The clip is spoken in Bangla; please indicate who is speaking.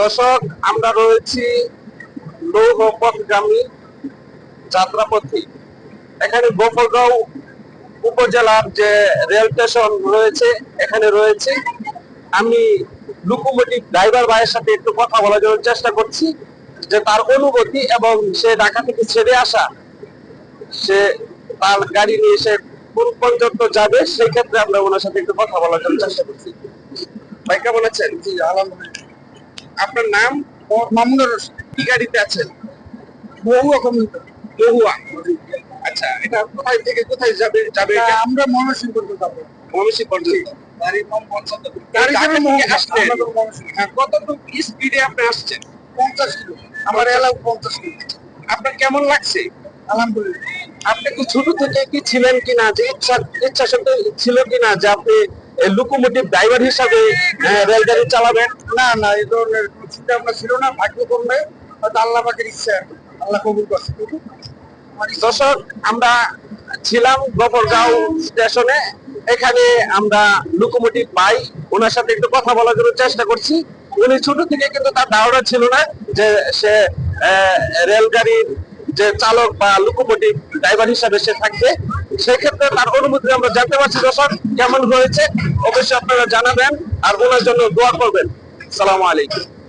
Speaker 1: দর্শক, আমরা রয়েছি লৌহ পথগামী যাত্রাপথী। এখানে গোপালগাঁও উপজেলার যে রেল স্টেশন রয়েছে, এখানে রয়েছে। আমি লোকোমোটিভ ড্রাইভার ভাইয়ের সাথে একটু কথা বলার জন্য চেষ্টা করছি, যে তার অনুভূতি এবং সে ঢাকা থেকে ছেড়ে আসা, সে তার গাড়ি নিয়ে সে কোন পর্যন্ত যাবে সেক্ষেত্রে আমরা ওনার সাথে একটু কথা বলার জন্য চেষ্টা করছি। ভাই, কেমন আছেন? জি, আলহামদুলিল্লাহ। আপনার নাম? মামুনুর রশিদ। কি গাড়িতে আছেন?
Speaker 2: বহু রকম
Speaker 1: মহুয়া আচ্ছা এটা কোথায় থেকে কোথায় যাবে যাবে?
Speaker 2: আমরা ময়মনসিংহ করতে যাব।
Speaker 1: ময়মনসিংহ পর্যন্ত। হ্যাঁ, আপনার কেমন লাগছে?
Speaker 2: আলহামদুলিল্লাহ।
Speaker 1: আপনি কি ছোট থেকে কি ছিলেন কিনা? যে ইচ্ছা ইচ্ছা ছিল কিনা যে আপনি লোকোমোটিভ ড্রাইভার হিসাবে রেলগাড়ি চালাবেন?
Speaker 2: না না এই ধরনের চিন্তা ভাবনা ছিল না হয়তো আল্লাহ পাকের ইচ্ছা আল্লাহ কবুল করছে।
Speaker 1: দর্শক আমরা ছিলাম গোপরগাঁও স্টেশনে। এখানে আমরা লোকোমোটিভ পাই। ওনার সাথে একটু কথা বলার জন্য চেষ্টা করছি। উনি ছোট থেকে কিন্তু তার ধারণা ছিল না যে সে রেলগাড়ির যে চালক বা লোকোমোটিভ ড্রাইভার হিসাবে সে থাকবে। সেক্ষেত্রে তার অনুমতি আমরা জানতে পারছি দর্শক, কেমন হয়েছে? অবশ্যই আপনারা জানাবেন আর ওনার জন্য দোয়া করবেন। সালাম আলাইকুম।